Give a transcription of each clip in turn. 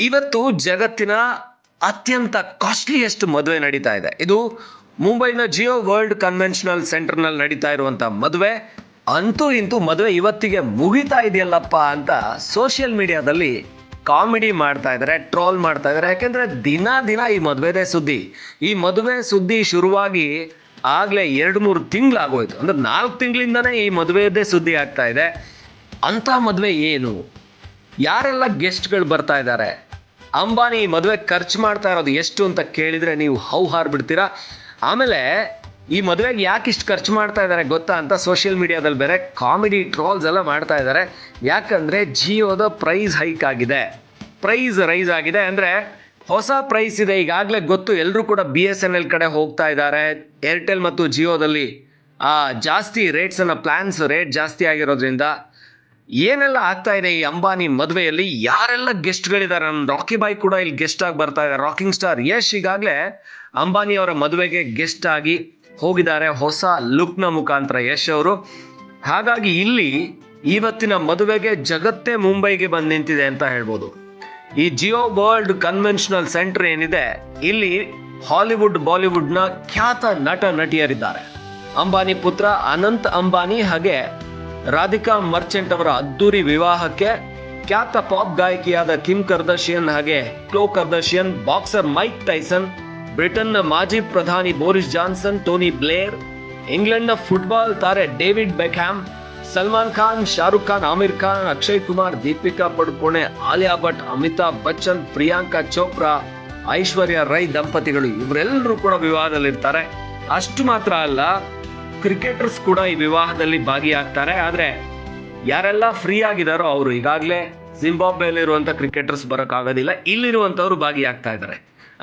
ಇವತ್ತು ಜಗತ್ತಿನ ಅತ್ಯಂತ ಕಾಸ್ಟ್ಲಿಯೆಸ್ಟ್ ಮದುವೆ ನಡೀತಾ ಇದೆ. ಇದು ಮುಂಬೈನ ಜಿಯೋ ವರ್ಲ್ಡ್ ಕನ್ವೆನ್ಷನಲ್ ಸೆಂಟರ್ನಲ್ಲಿ ನಡೀತಾ ಇರುವಂಥ ಮದುವೆ. ಅಂತೂ ಇಂತೂ ಮದುವೆ ಇವತ್ತಿಗೆ ಮುಗಿತಾ ಇದೆಯಲ್ಲಪ್ಪ ಅಂತ ಸೋಷಿಯಲ್ ಮೀಡಿಯಾದಲ್ಲಿ ಕಾಮಿಡಿ ಮಾಡ್ತಾ ಇದ್ದಾರೆ ಟ್ರೋಲ್ ಮಾಡ್ತಾ ಇದ್ದಾರೆ ಯಾಕೆಂದ್ರೆ ದಿನ ದಿನ ಈ ಮದುವೆದೇ ಸುದ್ದಿ. ಈ ಮದುವೆ ಸುದ್ದಿ ಶುರುವಾಗಿ ಆಗಲೇ ಎರಡು ಮೂರು ತಿಂಗಳಾಗೋಯ್ತು. ಅಂದ್ರೆ ನಾಲ್ಕು ತಿಂಗಳಿಂದನೇ ಈ ಮದುವೆದೇ ಸುದ್ದಿ ಆಗ್ತಾ ಇದೆ. ಅಂಥ ಮದುವೆ ಏನು? ಯಾರೆಲ್ಲ ಗೆಸ್ಟ್ಗಳು ಬರ್ತಾ ಇದ್ದಾರೆ? ಅಂಬಾನಿ ಮದುವೆ ಖರ್ಚು ಮಾಡ್ತಾ ಇರೋದು ಎಷ್ಟು ಅಂತ ಕೇಳಿದ್ರೆ ನೀವು ಹೌ ಹಾರ್ಬಿಡ್ತೀರಾ ಆಮೇಲೆ ಈ ಮದುವೆಗೆ ಯಾಕೆ ಇಷ್ಟು ಖರ್ಚು ಮಾಡ್ತಾ ಇದ್ದಾರೆ ಗೊತ್ತಾ ಅಂತ ಸೋಷಿಯಲ್ ಮೀಡಿಯಾದಲ್ಲಿ ಬೇರೆ ಕಾಮಿಡಿ ಟ್ರೋಲ್ಸ್ ಎಲ್ಲ ಮಾಡ್ತಾ ಇದ್ದಾರೆ ಯಾಕಂದ್ರೆ ಜಿಯೋದ ಪ್ರೈಸ್ ಹೈಕ್ ಆಗಿದೆ. ಪ್ರೈಸ್ ರೈಸ್ ಆಗಿದೆ ಅಂದ್ರೆ ಹೊಸ ಪ್ರೈಸ್ ಇದೆ. ಈಗಾಗಲೇ ಗೊತ್ತು ಎಲ್ಲರೂ ಕೂಡ ಬಿ ಎಸ್ ಎನ್ ಎಲ್ ಕಡೆ ಹೋಗ್ತಾ ಇದ್ದಾರೆ ಏರ್ಟೆಲ್ ಮತ್ತು ಜಿಯೋದಲ್ಲಿ ಜಾಸ್ತಿ ರೇಟ್ಸನ್ನು ಪ್ಲಾನ್ಸ್ ರೇಟ್ ಜಾಸ್ತಿ ಆಗಿರೋದ್ರಿಂದ ಏನೆಲ್ಲ ಆಗ್ತಾ ಇದೆ ಈ ಅಂಬಾನಿ ಮದುವೆಯಲ್ಲಿ? ಯಾರೆಲ್ಲ ಗೆಸ್ಟ್ಗಳಿದ್ದಾರೆ ನಮ್ಮ ರಾಕಿ ಬಾಯ್ ಕೂಡ ಇಲ್ಲಿ ಗೆಸ್ಟ್ ಆಗಿ ಬರ್ತಾ ಇದ್ದಾರೆ ರಾಕಿಂಗ್ ಸ್ಟಾರ್ ಯಶ್ ಈಗಾಗಲೇ ಅಂಬಾನಿ ಅವರ ಮದುವೆಗೆ ಗೆಸ್ಟ್ ಆಗಿ ಹೋಗಿದ್ದಾರೆ. ಹೊಸ ಲುಕ್ನ ಮುಖಾಂತರ ಯಶ್ ಅವರು. ಹಾಗಾಗಿ ಇಲ್ಲಿ ಇವತ್ತಿನ ಮದುವೆಗೆ ಜಗತ್ತೇ ಮುಂಬೈಗೆ ಬಂದು ನಿಂತಿದೆ ಅಂತ ಹೇಳ್ಬೋದು. ಈ ಜಿಯೋ ವರ್ಲ್ಡ್ ಕನ್ವೆನ್ಷನಲ್ ಸೆಂಟರ್ ಏನಿದೆ, ಇಲ್ಲಿ ಹಾಲಿವುಡ್ ಬಾಲಿವುಡ್ನ ಖ್ಯಾತ ನಟ, ನಟಿಯರಿದ್ದಾರೆ. ಅಂಬಾನಿ ಪುತ್ರ ಅನಂತ್ ಅಂಬಾನಿ ಹಾಗೆ ರಾಧಿಕಾ ಮರ್ಚೆಂಟ್ ಅವರ ಅದ್ದೂರಿ ವಿವಾಹಕ್ಕೆ ಖ್ಯಾತ ಪಾಪ್ ಗಾಯಕಿಯಾದ ಕಿಮ್ ಕರ್ದಶಿಯನ್ ಹಾಗೆ Khloe Kardashian, boxer Mike Tyson, ಬ್ರಿಟನ್ನ ಮಾಜಿ ಪ್ರಧಾನಿ ಬೋರಿಸ್ ಜಾನ್ಸನ್, ಟೋನಿ ಬ್ಲೇರ್, ಇಂಗ್ಲೆಂಡ್ನ ಫುಟ್ಬಾಲ್ ತಾರೆ ಡೇವಿಡ್ ಬೆಕ್ಹ್ಯಾಮ್, ಸಲ್ಮಾನ್ ಖಾನ್, ಶಾರುಖ್ ಖಾನ್, ಆಮಿರ್ ಖಾನ್, ಅಕ್ಷಯ್ ಕುಮಾರ್, ದೀಪಿಕಾ ಪಡುಕೋಣೆ, ಆಲಿಯಾ ಭಟ್, ಅಮಿತಾಬ್ ಬಚ್ಚನ್, ಪ್ರಿಯಾಂಕಾ ಚೋಪ್ರಾ, ಐಶ್ವರ್ಯ ರೈ ದಂಪತಿಗಳು ಇವರೆಲ್ಲರೂ ಕೂಡ ವಿವಾಹದಲ್ಲಿರ್ತಾರೆ. ಅಷ್ಟು ಮಾತ್ರ ಅಲ್ಲ ಕ್ರಿಕೆಟರ್ಸ್ ಕೂಡ ಈ ವಿವಾಹದಲ್ಲಿ ಭಾಗಿಯಾಗ್ತಾರೆ. ಆದರೆ ಯಾರೆಲ್ಲ ಫ್ರೀ ಆಗಿದಾರೋ ಅವರು ಈಗಾಗಲೇ ಜಿಂಬಾಬ್ವೆಯಲ್ಲಿರುವಂಥ ಕ್ರಿಕೆಟರ್ಸ್ ಬರೋಕ್ಕಾಗೋದಿಲ್ಲ. ಇಲ್ಲಿರುವಂಥವ್ರು ಭಾಗಿಯಾಗ್ತಾ ಇದ್ದಾರೆ.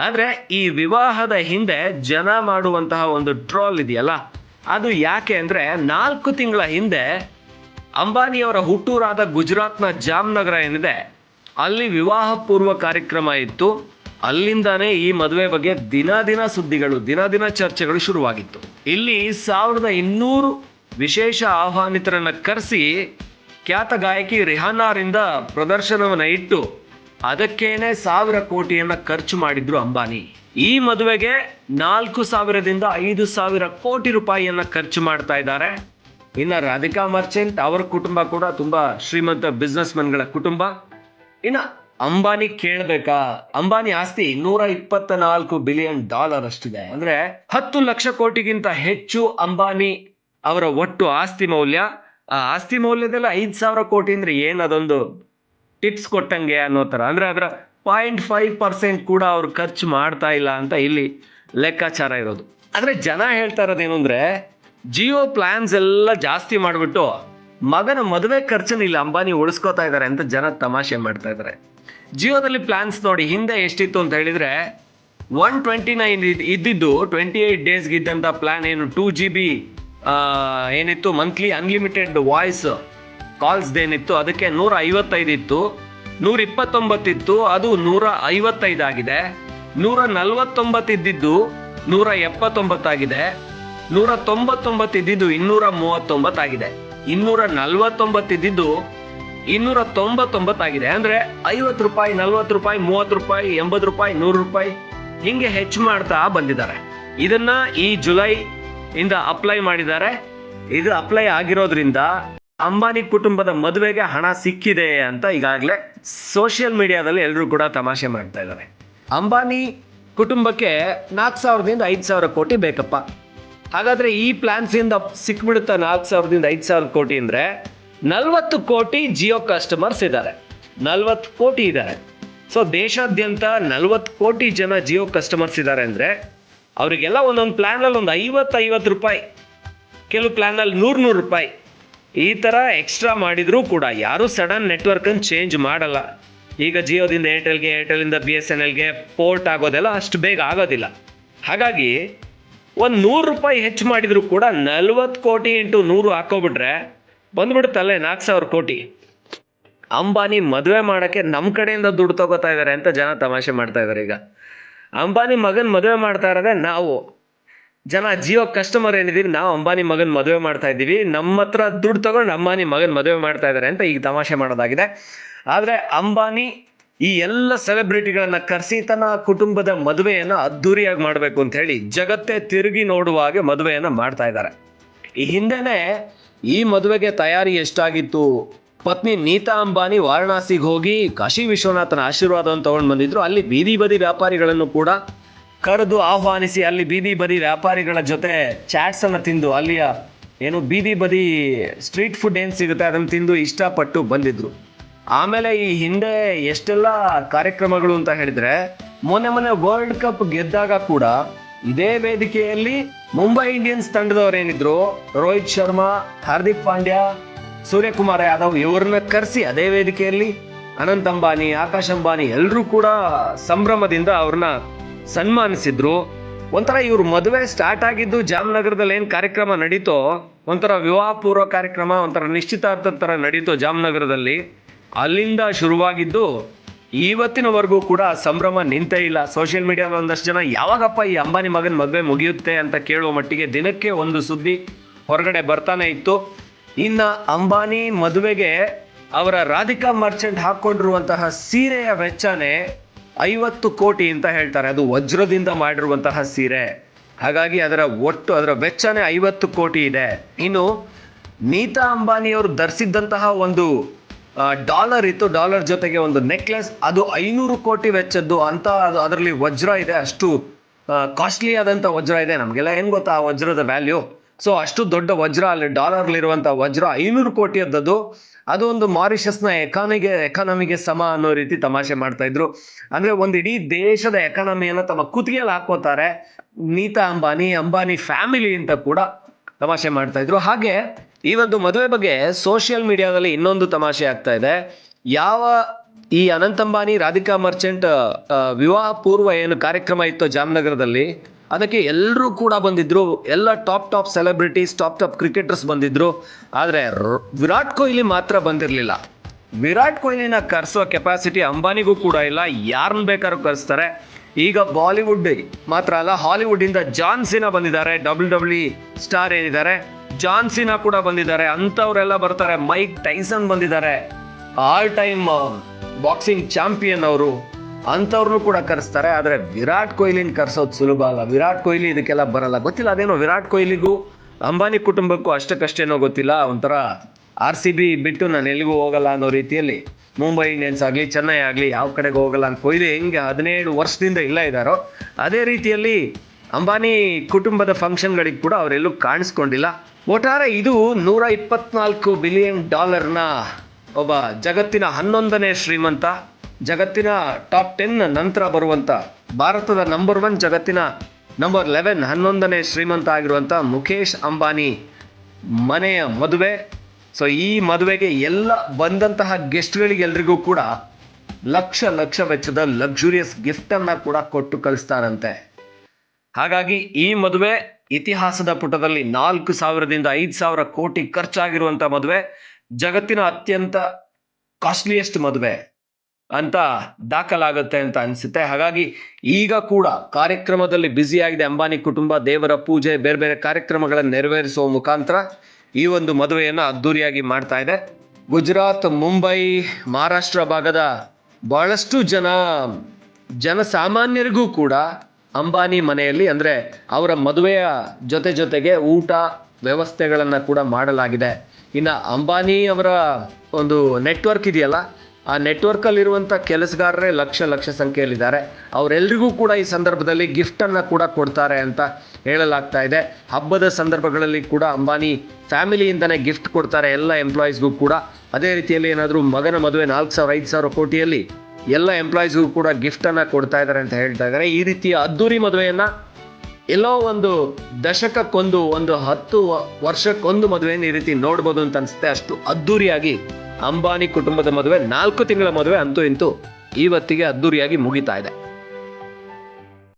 ಆದರೆ ಈ ವಿವಾಹದ ಹಿಂದೆ ಜನ ಮಾಡುವಂತಹ ಒಂದು ಟ್ರೋಲ್ ಇದೆಯಲ್ಲ, ಅದು ಯಾಕೆ ಅಂದರೆ ನಾಲ್ಕು ತಿಂಗಳ ಹಿಂದೆ ಅಂಬಾನಿಯವರ ಹುಟ್ಟೂರಾದ ಗುಜರಾತ್ನ ಜಾಮ್ನಗರ ಏನಿದೆ, ಅಲ್ಲಿ ವಿವಾಹ ಪೂರ್ವ ಕಾರ್ಯಕ್ರಮ ಇತ್ತು. ಅಲ್ಲಿಂದಾನೇ ಈ ಮದುವೆ ಬಗ್ಗೆ ದಿನ ದಿನ ಸುದ್ದಿಗಳು, ದಿನ ದಿನ ಚರ್ಚೆಗಳು ಶುರುವಾಗಿತ್ತು. ಇಲ್ಲಿ ಸಾವಿರದ ಇನ್ನೂರು ವಿಶೇಷ ಆಹ್ವಾನಿತರನ್ನ ಕರೆಸಿ ಖ್ಯಾತ ಗಾಯಕಿ ರಿಹಾನಾರಿಂದ ಪ್ರದರ್ಶನವನ್ನ ಇಟ್ಟು ಅದಕ್ಕೇನೆ ಸಾವಿರ ಕೋಟಿಯನ್ನ ಖರ್ಚು ಮಾಡಿದ್ರು ಅಂಬಾನಿ. ಈ ಮದುವೆಗೆ ನಾಲ್ಕು ಸಾವಿರದಿಂದ ಐದು ಸಾವಿರ ಕೋಟಿ ರೂಪಾಯಿಯನ್ನ ಖರ್ಚು ಮಾಡ್ತಾ ಇದ್ದಾರೆ. ಇನ್ನ ರಾಧಿಕಾ ಮರ್ಚೆಂಟ್, ಅವರ ಕುಟುಂಬ ಕೂಡ ತುಂಬಾ ಶ್ರೀಮಂತ ಬಿಸ್ನೆಸ್ಗಳ ಕುಟುಂಬ. ಇನ್ನ ಅಂಬಾನಿ ಕೇಳಬೇಕಾ? ಅಂಬಾನಿ ಆಸ್ತಿ ನೂರ ಇಪ್ಪತ್ತ ನಾಲ್ಕು ಬಿಲಿಯನ್ ಡಾಲರ್ ಅಷ್ಟಿದೆ. ಅಂದ್ರೆ ಹತ್ತು ಲಕ್ಷ ಕೋಟಿಗಿಂತ ಹೆಚ್ಚು ಅಂಬಾನಿ ಅವರ ಒಟ್ಟು ಆಸ್ತಿ ಮೌಲ್ಯ. ಆ ಆಸ್ತಿ ಮೌಲ್ಯದೆಲ್ಲ ಐದ್ ಸಾವಿರ ಕೋಟಿ ಅಂದ್ರೆ ಏನ್ ಅದೊಂದು ಟಿಪ್ಸ್ ಕೊಟ್ಟಂಗೆ ಅನ್ನೋ ಥರ. ಅಂದ್ರೆ ಅದರ ಪಾಯಿಂಟ್ ಫೈವ್ ಪರ್ಸೆಂಟ್ ಕೂಡ ಅವ್ರು ಖರ್ಚು ಮಾಡ್ತಾ ಇಲ್ಲ ಅಂತ ಇಲ್ಲಿ ಲೆಕ್ಕಾಚಾರ ಇರೋದು. ಆದ್ರೆ ಜನ ಹೇಳ್ತಾ ಇರೋದೇನು ಅಂದ್ರೆ, ಜಿಯೋ ಪ್ಲಾನ್ಸ್ ಎಲ್ಲ ಜಾಸ್ತಿ ಮಾಡಿಬಿಟ್ಟು ಮಗನ ಮದುವೆ ಖರ್ಚನ್ನು ಇಲ್ಲಿ ಅಂಬಾನಿ ಉಳಿಸ್ಕೋತಾ ಇದ್ದಾರೆ ಅಂತ ಜನ ತಮಾಷೆ ಮಾಡ್ತಾ ಇದ್ದಾರೆ. ಜಿಯೋದಲ್ಲಿ ಪ್ಲಾನ್ಸ್ ನೋಡಿ, ಹಿಂದೆ ಎಷ್ಟಿತ್ತು ಅಂತ ಹೇಳಿದ್ರೆ ಒನ್ ಟ್ವೆಂಟಿ ನೈನ್ ಇದ್ದಿದ್ದು ಟ್ವೆಂಟಿ ಏಯ್ಟ್ ಡೇಸ್ಗೆ ಇದ್ದಂಥ ಪ್ಲಾನ್ ಏನು ಟೂ ಜಿ ಬಿ ಏನಿತ್ತು ಮಂತ್ಲಿ ಅನ್ಲಿಮಿಟೆಡ್ ವಾಯ್ಸ್ ಕಾಲ್ಸ್ದೇನಿತ್ತು ಅದಕ್ಕೆ ನೂರ ಐವತ್ತೈದು ಇತ್ತು ನೂರ ಇಪ್ಪತ್ತೊಂಬತ್ತಿತ್ತು ಅದು ನೂರ ಐವತ್ತೈದಾಗಿದೆ ನೂರ ನಲವತ್ತೊಂಬತ್ತು ಇದ್ದಿದ್ದು ನೂರ ಎಪ್ಪತ್ತೊಂಬತ್ತಾಗಿದೆ ನೂರ ತೊಂಬತ್ತೊಂಬತ್ತು ಇದ್ದಿದ್ದು ಇನ್ನೂರ ಮೂವತ್ತೊಂಬತ್ತಾಗಿದೆ ಇನ್ನೂರ ನಲವತ್ತೊಂಬತ್ತು ಇದ್ದಿದ್ದು ಇನ್ನೂರ ತೊಂಬತ್ತೊಂಬತ್ತಾಗಿದೆ ಅಂದ್ರೆ ಐವತ್ತು ರೂಪಾಯಿ, ನಲ್ವತ್ತು ರೂಪಾಯಿ, ಮೂವತ್ತು ರೂಪಾಯಿ, ಎಂಬತ್ತು ರೂಪಾಯಿ, ನೂರು ರೂಪಾಯಿ ಹಿಂಗೆ ಹೆಚ್ಚು ಮಾಡ್ತಾ ಬಂದಿದ್ದಾರೆ. ಇದನ್ನ ಈ ಜುಲೈ ಇಂದ ಅಪ್ಲೈ ಮಾಡಿದ್ದಾರೆ. ಇದು ಅಪ್ಲೈ ಆಗಿರೋದ್ರಿಂದ ಅಂಬಾನಿ ಕುಟುಂಬದ ಮದುವೆಗೆ ಹಣ ಸಿಕ್ಕಿದೆ ಅಂತ ಈಗಾಗಲೇ ಸೋಷಿಯಲ್ ಮೀಡಿಯಾದಲ್ಲಿ ಎಲ್ಲರೂ ಕೂಡ ತಮಾಷೆ ಮಾಡ್ತಾ ಇದ್ದಾರೆ. ಅಂಬಾನಿ ಕುಟುಂಬಕ್ಕೆ ನಾಲ್ಕು ಸಾವಿರದಿಂದ ಐದು ಸಾವಿರ ಕೋಟಿ ಬೇಕಪ್ಪ. ಹಾಗಾದ್ರೆ ಈ ಪ್ಲಾನ್ಸ್ ಇಂದ ಸಿಕ್ಬಿಡುತ್ತಾ ನಾಲ್ಕು ಸಾವಿರದಿಂದ ಐದು ಸಾವಿರ ಕೋಟಿ ಅಂದ್ರೆ ನಲ್ವತ್ತು ಕೋಟಿ ಜಿಯೋ ಕಸ್ಟಮರ್ಸ್ ಇದ್ದಾರೆ. ನಲ್ವತ್ತು ಕೋಟಿ ಇದ್ದಾರೆ. ಸೊ ದೇಶಾದ್ಯಂತ ನಲ್ವತ್ತು ಕೋಟಿ ಜನ ಜಿಯೋ ಕಸ್ಟಮರ್ಸ್ ಇದ್ದಾರೆ ಅಂದರೆ ಅವರಿಗೆಲ್ಲ ಒಂದೊಂದು ಪ್ಲ್ಯಾನಲ್ಲಿ ಒಂದು ಐವತ್ತು ಐವತ್ತು ರೂಪಾಯಿ, ಕೆಲವು ಪ್ಲ್ಯಾನಲ್ಲಿ ನೂರು ನೂರು ರೂಪಾಯಿ. ಈ ಥರ ಎಕ್ಸ್ಟ್ರಾ ಮಾಡಿದರೂ ಕೂಡ ಯಾರೂ ಸಡನ್ ನೆಟ್ವರ್ಕನ್ನು ಚೇಂಜ್ ಮಾಡಲ್ಲ. ಈಗ ಜಿಯೋದಿಂದ ಏರ್ಟೆಲ್ಗೆ ಏರ್ಟೆಲಿಂದ ಬಿ ಎಸ್ ಎನ್ ಎಲ್ಗೆ ಪೋರ್ಟ್ ಆಗೋದೆಲ್ಲ ಅಷ್ಟು ಬೇಗ ಆಗೋದಿಲ್ಲ. ಹಾಗಾಗಿ ಒಂದು ನೂರು ರೂಪಾಯಿ ಹೆಚ್ಚು ಮಾಡಿದರೂ ಕೂಡ ನಲ್ವತ್ತು ಕೋಟಿ ಇಂಟು ನೂರು ಹಾಕೋಬಿಟ್ರೆ ಬಂದ್ಬಿಡುತ್ತಲ್ಲೇ ನಾಲ್ಕು ಸಾವಿರ ಕೋಟಿ. ಅಂಬಾನಿ ಮದುವೆ ಮಾಡೋಕ್ಕೆ ನಮ್ಮ ಕಡೆಯಿಂದ ದುಡ್ಡು ತಗೋತಾ ಇದ್ದಾರೆ ಅಂತ ಜನ ತಮಾಷೆ ಮಾಡ್ತಾ ಇದ್ದಾರೆ ಈಗ. ಅಂಬಾನಿ ಮಗನ ಮದುವೆ ಮಾಡ್ತಾ ಇರೋದೇ ನಾವು. ಜನ ಜಿಯೋ ಕಸ್ಟಮರ್ ಏನಿದೀವಿ, ನಾವು ಅಂಬಾನಿ ಮಗನ್ ಮದುವೆ ಮಾಡ್ತಾ ಇದ್ದೀವಿ. ನಮ್ಮ ಹತ್ರ ದುಡ್ಡು ತಗೊಂಡು ಅಂಬಾನಿ ಮಗನ್ ಮದುವೆ ಮಾಡ್ತಾ ಇದ್ದಾರೆ ಅಂತ ಈಗ ತಮಾಷೆ ಮಾಡೋದಾಗಿದೆ. ಆದರೆ ಅಂಬಾನಿ ಈ ಎಲ್ಲ ಸೆಲೆಬ್ರಿಟಿಗಳನ್ನ ಕರೆಸಿ ತನ್ನ ಕುಟುಂಬದ ಮದುವೆಯನ್ನು ಅದ್ದೂರಿಯಾಗಿ ಮಾಡಬೇಕು ಅಂತ ಹೇಳಿ ಜಗತ್ತೇ ತಿರುಗಿ ನೋಡುವ ಹಾಗೆ ಮದುವೆಯನ್ನು ಮಾಡ್ತಾ ಇದ್ದಾರೆ ಈ ಹಿಂದೆನೆ ಈ ಮದುವೆಗೆ ತಯಾರಿ ಎಷ್ಟಾಗಿತ್ತು? ಪತ್ನಿ ನೀತಾ ಅಂಬಾನಿ ವಾರಣಾಸಿಗೆ ಹೋಗಿ ಕಾಶಿ ವಿಶ್ವನಾಥನ ಆಶೀರ್ವಾದವನ್ನು ತಗೊಂಡು ಬಂದಿದ್ರು. ಅಲ್ಲಿ ಬೀದಿ ಬದಿ ವ್ಯಾಪಾರಿಗಳನ್ನು ಕೂಡ ಕರೆದು ಆಹ್ವಾನಿಸಿ ಅಲ್ಲಿ ಬೀದಿ ಬದಿ ವ್ಯಾಪಾರಿಗಳ ಜೊತೆ ಚಾಟ್ಸ್ ಅನ್ನು ತಿಂದು ಅಲ್ಲಿಯ ಏನು ಬೀದಿ ಬದಿ ಸ್ಟ್ರೀಟ್ ಫುಡ್ ಏನು ಸಿಗುತ್ತೆ ಅದನ್ನು ತಿಂದು ಇಷ್ಟಪಟ್ಟು ಬಂದಿದ್ರು. ಆಮೇಲೆ ಈ ಹಿಂದೆ ಎಷ್ಟೆಲ್ಲ ಕಾರ್ಯಕ್ರಮಗಳು ಅಂತ ಹೇಳಿದ್ರೆ, ಮೊನ್ನೆ ಮೊನ್ನೆ ವರ್ಲ್ಡ್ ಕಪ್ ಗೆದ್ದಾಗ ಕೂಡ ಇದೇ ವೇದಿಕೆಯಲ್ಲಿ ಮುಂಬೈ ಇಂಡಿಯನ್ಸ್ ತಂಡದವ್ರು ಏನಿದ್ರು ರೋಹಿತ್ ಶರ್ಮಾ, ಹಾರ್ದಿಕ್ ಪಾಂಡ್ಯ, ಸೂರ್ಯಕುಮಾರ್ ಯಾದವ್, ಇವ್ರನ್ನ ಕರೆಸಿ ಅದೇ ವೇದಿಕೆಯಲ್ಲಿ ಅನಂತ್ ಅಂಬಾನಿ, ಆಕಾಶ್ ಅಂಬಾನಿ ಎಲ್ಲರೂ ಕೂಡ ಸಂಭ್ರಮದಿಂದ ಅವ್ರನ್ನ ಸನ್ಮಾನಿಸಿದ್ರು. ಒಂಥರ ಇವ್ರ ಮದುವೆ ಸ್ಟಾರ್ಟ್ ಆಗಿದ್ದು ಜಾಮ್ನಗರದಲ್ಲಿ ಏನು ಕಾರ್ಯಕ್ರಮ ನಡೀತೋ, ಒಂಥರ ವಿವಾಹ ಪೂರ್ವ ಕಾರ್ಯಕ್ರಮ, ಒಂಥರ ನಿಶ್ಚಿತಾರ್ಥದ ತರ ನಡೀತೋ ಜಾಮ್ನಗರದಲ್ಲಿ, ಅಲ್ಲಿಂದ ಶುರುವಾಗಿದ್ದು ಇವತ್ತಿನವರೆಗೂ ಕೂಡ ಸಂಭ್ರಮ ನಿಂತೇ ಇಲ್ಲ. ಸೋಷಿಯಲ್ ಮೀಡಿಯಾದ ಒಂದಷ್ಟು ಜನ, ಯಾವಾಗಪ್ಪ ಈ ಅಂಬಾನಿ ಮಗನ ಮದುವೆ ಮುಗಿಯುತ್ತೆ ಅಂತ ಕೇಳುವ ಮಟ್ಟಿಗೆ ದಿನಕ್ಕೆ ಒಂದು ಸುದ್ದಿ ಹೊರಗಡೆ ಬರ್ತಾನೆ ಇತ್ತು. ಇನ್ನ ಅಂಬಾನಿ ಮದುವೆಗೆ ಅವರ ರಾಧಿಕಾ ಮರ್ಚೆಂಟ್ ಹಾಕೊಂಡಿರುವಂತಹ ಸೀರೆಯ ವೆಚ್ಚನೇ ಐವತ್ತು ಕೋಟಿ ಅಂತ ಹೇಳ್ತಾರೆ. ಅದು ವಜ್ರದಿಂದ ಮಾಡಿರುವಂತಹ ಸೀರೆ. ಹಾಗಾಗಿ ಅದರ ಒಟ್ಟು, ಅದರ ವೆಚ್ಚನೇ ಐವತ್ತು ಕೋಟಿ ಇದೆ. ಇನ್ನು ನೀತಾ ಅಂಬಾನಿಯವರು ಧರಿಸಿದ್ದಂತಹ ಒಂದು ಡಾಲರ್ ಇತ್ತು ಡಾಲರ್ ಜೊತೆಗೆ ಒಂದು ನೆಕ್ಲೆಸ್ ಅದು ಐನೂರು ಕೋಟಿ ವೆಚ್ಚದ್ದು, ಅಂತ ಅದು ಅದರಲ್ಲಿ ವಜ್ರ ಇದೆ, ಅಷ್ಟು ಕಾಸ್ಟ್ಲಿ ಆದಂಥ ವಜ್ರ ಇದೆ. ನಮಗೆಲ್ಲ ಏನು ಗೊತ್ತಾ ಆ ವಜ್ರದ ವ್ಯಾಲ್ಯೂ ಸೊ ಅಷ್ಟು ದೊಡ್ಡ ವಜ್ರ ಅಲ್ಲಿ ಡಾಲರ್ಲಿರುವಂಥ ವಜ್ರ ಐನೂರು ಕೋಟಿಯದ್ದು ಅದು ಒಂದು ಮಾರಿಷಸ್ನ ಎಕಾನಿಗೆ ಎಕಾನಮಿಗೆ ಸಮ ಅನ್ನೋ ರೀತಿ ತಮಾಷೆ ಮಾಡ್ತಾ ಇದ್ರು. ಅಂದ್ರೆ ಒಂದು ಇಡೀ ದೇಶದ ಎಕಾನಮಿಯನ್ನು ತಮ್ಮ ಕುತ್ತಿಗೆಯಲ್ಲಿ ಹಾಕೋತಾರೆ ನೀತಾ ಅಂಬಾನಿ ಅಂಬಾನಿ ಫ್ಯಾಮಿಲಿ ಅಂತ ಕೂಡ ತಮಾಷೆ ಮಾಡ್ತಾ ಇದ್ರು. ಹಾಗೆ ಈ ಒಂದು ಮದುವೆ ಬಗ್ಗೆ ಸೋಷಿಯಲ್ ಮೀಡಿಯಾದಲ್ಲಿ ಇನ್ನೊಂದು ತಮಾಷೆ ಆಗ್ತಾ ಇದೆ. ಯಾವ ಈ ಅನಂತ ಅಂಬಾನಿ, ರಾಧಿಕಾ ಮರ್ಚೆಂಟ್ ವಿವಾಹ ಪೂರ್ವ ಏನು ಕಾರ್ಯಕ್ರಮ ಇತ್ತು ಜಾಮ್ನಗರದಲ್ಲಿ, ಅದಕ್ಕೆ ಎಲ್ಲರೂ ಕೂಡ ಬಂದಿದ್ರು. ಎಲ್ಲ top top celebrities top top cricketers ಬಂದಿದ್ರು. ಆದರೆ ವಿರಾಟ್ ಕೊಹ್ಲಿ ಮಾತ್ರ ಬಂದಿರಲಿಲ್ಲ. ವಿರಾಟ್ ಕೊಹ್ಲಿನ ಕರೆಸೋ ಕೆಪಾಸಿಟಿ ಅಂಬಾನಿಗೂ ಕೂಡ ಇಲ್ಲ. ಯಾರನ್ನ ಬೇಕಾದ್ರೂ ಕರೆಸ್ತಾರೆ. ಈಗ ಬಾಲಿವುಡ್ ಮಾತ್ರ ಅಲ್ಲ ಹಾಲಿವುಡ್ ಇಂದ ಜಾನ್ ಸಿನಾ ಬಂದಿದ್ದಾರೆ ಡಬ್ಲ್ಯೂ ಡಬ್ಲ್ಯೂ ಸ್ಟಾರ್ ಏನಿದ್ದಾರೆ. ಜಾನ್ ಸಿನಾ ಕೂಡ ಬಂದಿದ್ದಾರೆ. ಅಂಥವರೆಲ್ಲ ಬರ್ತಾರೆ. ಮೈಕ್ ಟೈಸನ್ ಬಂದಿದ್ದಾರೆ. ಆಲ್ ಟೈಮ್ ಬಾಕ್ಸಿಂಗ್ ಚಾಂಪಿಯನ್ ಅವರು. ಅಂಥವ್ರನ್ನೂ ಕೂಡ ಕರೆಸ್ತಾರೆ. ಆದರೆ ವಿರಾಟ್ ಕೊಹ್ಲಿನ ಕರೆಸೋದು ಸುಲಭ ಅಲ್ಲ. ವಿರಾಟ್ ಕೊಹ್ಲಿ ಇದಕ್ಕೆಲ್ಲ ಬರಲ್ಲ. ಗೊತ್ತಿಲ್ಲ, ಅದೇನೋ ವಿರಾಟ್ ಕೊಹ್ಲಿಗೂ, ಅಂಬಾನಿ ಕುಟುಂಬಕ್ಕೂ ಅಷ್ಟಕ್ಕಷ್ಟೇನೋ ಗೊತ್ತಿಲ್ಲ. ಒಂಥರ ಆರ್ ಸಿ ಬಿ ಬಿಟ್ಟು ನಾನು ಎಲ್ಲಿಗೂ ಹೋಗಲ್ಲ ಅನ್ನೋ ರೀತಿಯಲ್ಲಿ ಮುಂಬೈ ಇಂಡಿಯನ್ಸ್ ಆಗಲಿ, ಚೆನ್ನೈ ಆಗಲಿ ಯಾವ ಕಡೆಗೆ ಹೋಗಲ್ಲ ಅಂತ ಕೊಹ್ಲಿ ಹೆಂಗೆ ಹದಿನೇಳು ವರ್ಷದಿಂದ ಇಲ್ಲ ಇದ್ದಾರೋ, ಅದೇ ರೀತಿಯಲ್ಲಿ ಅಂಬಾನಿ ಕುಟುಂಬದ ಫಂಕ್ಷನ್ಗಳಿಗೆ ಕೂಡ ಅವರೆಲ್ಲೂ ಕಾಣಿಸ್ಕೊಂಡಿಲ್ಲ. ಒಟ್ಟಾರೆ ಇದು ನೂರ ಇಪ್ಪತ್ನಾಲ್ಕು ಬಿಲಿಯನ್ ಡಾಲರ್ನ ಒಬ್ಬ ಜಗತ್ತಿನ ಹನ್ನೊಂದನೇ ಶ್ರೀಮಂತ, ಜಗತ್ತಿನ ಟಾಪ್ ಟೆನ್ ನಂತರ ಬರುವಂಥ ಭಾರತದ ನಂಬರ್ ಒನ್ ಜಗತ್ತಿನ ನಂಬರ್ ಲೆವೆನ್ ಹನ್ನೊಂದನೇ ಶ್ರೀಮಂತ ಆಗಿರುವಂಥ ಮುಖೇಶ್ ಅಂಬಾನಿ ಮನೆಯ ಮದುವೆ. ಸೊ ಈ ಮದುವೆಗೆ ಎಲ್ಲ ಬಂದಂತಹ ಗೆಸ್ಟ್ಗಳಿಗೆಲ್ರಿಗೂ ಕೂಡ ಲಕ್ಷ ಲಕ್ಷ ವೆಚ್ಚದ ಲಕ್ಸುರಿಯಸ್ ಗಿಫ್ಟನ್ನು ಕೂಡ ಕೊಟ್ಟು ಕಳಿಸ್ತಾರಂತೆ. ಹಾಗಾಗಿ ಈ ಮದುವೆ ಇತಿಹಾಸದ ಪುಟದಲ್ಲಿ ನಾಲ್ಕು ಸಾವಿರದಿಂದ ಐದು ಸಾವಿರ ಕೋಟಿ ಖರ್ಚಾಗಿರುವಂತ ಮದುವೆ, ಜಗತ್ತಿನ ಅತ್ಯಂತ ಕಾಸ್ಟ್ಲಿಯೆಸ್ಟ್ ಮದುವೆ ಅಂತ ದಾಖಲಾಗುತ್ತೆ ಅಂತ ಅನಿಸುತ್ತೆ. ಹಾಗಾಗಿ ಈಗ ಕೂಡ ಕಾರ್ಯಕ್ರಮದಲ್ಲಿ ಬ್ಯುಸಿಯಾಗಿದೆ ಅಂಬಾನಿ ಕುಟುಂಬ, ದೇವರ ಪೂಜೆ, ಬೇರೆ ಬೇರೆ ಕಾರ್ಯಕ್ರಮಗಳನ್ನು ನೆರವೇರಿಸುವ ಮುಖಾಂತರ ಈ ಒಂದು ಮದುವೆಯನ್ನು ಅದ್ದೂರಿಯಾಗಿ ಮಾಡ್ತಾ ಇದೆ. ಗುಜರಾತ್, ಮುಂಬೈ, ಮಹಾರಾಷ್ಟ್ರ ಭಾಗದ ಬಹಳಷ್ಟು ಜನ, ಜನಸಾಮಾನ್ಯರಿಗೂ ಕೂಡ ಅಂಬಾನಿ ಮನೆಯಲ್ಲಿ ಅಂದರೆ ಅವರ ಮದುವೆಯ ಜೊತೆ ಜೊತೆಗೆ ಊಟ ವ್ಯವಸ್ಥೆಗಳನ್ನು ಕೂಡ ಮಾಡಲಾಗಿದೆ. ಇನ್ನು ಅಂಬಾನಿ ಅವರ ಒಂದು ನೆಟ್ವರ್ಕ್ ಇದೆಯಲ್ಲ, ಆ ನೆಟ್ವರ್ಕಲ್ಲಿರುವಂಥ ಕೆಲಸಗಾರರೇ ಲಕ್ಷ ಲಕ್ಷ ಸಂಖ್ಯೆಯಲ್ಲಿದ್ದಾರೆ. ಅವರೆಲ್ಲರಿಗೂ ಕೂಡ ಈ ಸಂದರ್ಭದಲ್ಲಿ ಗಿಫ್ಟನ್ನು ಕೂಡ ಕೊಡ್ತಾರೆ ಅಂತ ಹೇಳಲಾಗ್ತಾ ಇದೆ. ಹಬ್ಬದ ಸಂದರ್ಭಗಳಲ್ಲಿ ಕೂಡ ಅಂಬಾನಿ ಫ್ಯಾಮಿಲಿಯಿಂದನೇ ಗಿಫ್ಟ್ ಕೊಡ್ತಾರೆ ಎಲ್ಲ ಎಂಪ್ಲಾಯೀಸ್ಗೂ ಕೂಡ. ಅದೇ ರೀತಿಯಲ್ಲಿ ಏನಾದರೂ ಮಗನ ಮದುವೆ ನಾಲ್ಕು ಸಾವಿರ, ಐದು ಸಾವಿರ ಕೋಟಿಯಲ್ಲಿ ಎಲ್ಲ ಎಂಪ್ಲಾಯೀಸ್ಗೂ ಕೂಡ ಗಿಫ್ಟನ್ನು ಕೊಡ್ತಾ ಇದ್ದಾರೆ ಅಂತ ಹೇಳ್ತಾ ಇದ್ದಾರೆ ಈ ರೀತಿಯ ಅದ್ದೂರಿ ಮದುವೆಯನ್ನ ಎಲ್ಲೋ ಒಂದು ದಶಕಕ್ಕೊಂದು, ಒಂದು ಹತ್ತು ವರ್ಷಕ್ಕೊಂದು ಮದುವೆಯನ್ನು ಈ ರೀತಿ ನೋಡ್ಬೋದು ಅಂತ ಅನ್ಸುತ್ತೆ. ಅಷ್ಟು ಅದ್ದೂರಿಯಾಗಿ ಅಂಬಾನಿ ಕುಟುಂಬದ ಮದುವೆ, ನಾಲ್ಕು ತಿಂಗಳ ಮದುವೆ ಅಂತೂ ಇಂತೂ ಇವತ್ತಿಗೆ ಅದ್ದೂರಿಯಾಗಿ ಮುಗಿತಾ ಇದೆ.